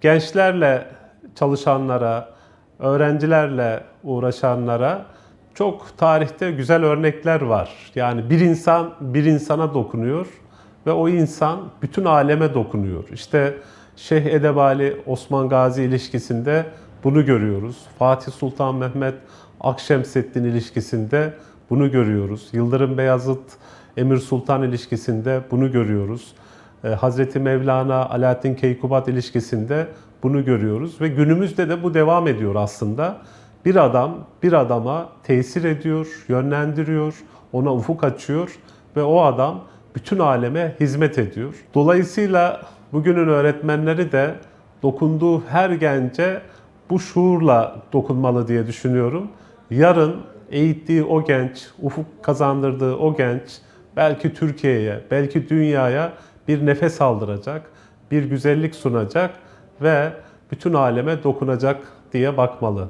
Gençlerle çalışanlara, öğrencilerle uğraşanlara çok tarihte güzel örnekler var. Yani bir insan bir insana dokunuyor ve o insan bütün aleme dokunuyor. İşte Şeyh Edebali Osman Gazi ilişkisinde bunu görüyoruz. Fatih Sultan Mehmet Akşemseddin ilişkisinde bunu görüyoruz. Yıldırım Beyazıt Emir Sultan ilişkisinde bunu görüyoruz. Ee, Hazreti Mevlana Alaaddin Keykubat ilişkisinde bunu görüyoruz ve günümüzde de bu devam ediyor aslında. Bir adam bir adama tesir ediyor, yönlendiriyor, ona ufuk açıyor ve o adam bütün aleme hizmet ediyor. Dolayısıyla bugünün öğretmenleri de dokunduğu her gence bu şuurla dokunmalı diye düşünüyorum. Yarın eğittiği o genç, ufuk kazandırdığı o genç belki Türkiye'ye, belki dünyaya bir nefes aldıracak, bir güzellik sunacak ve bütün aleme dokunacak diye bakmalı.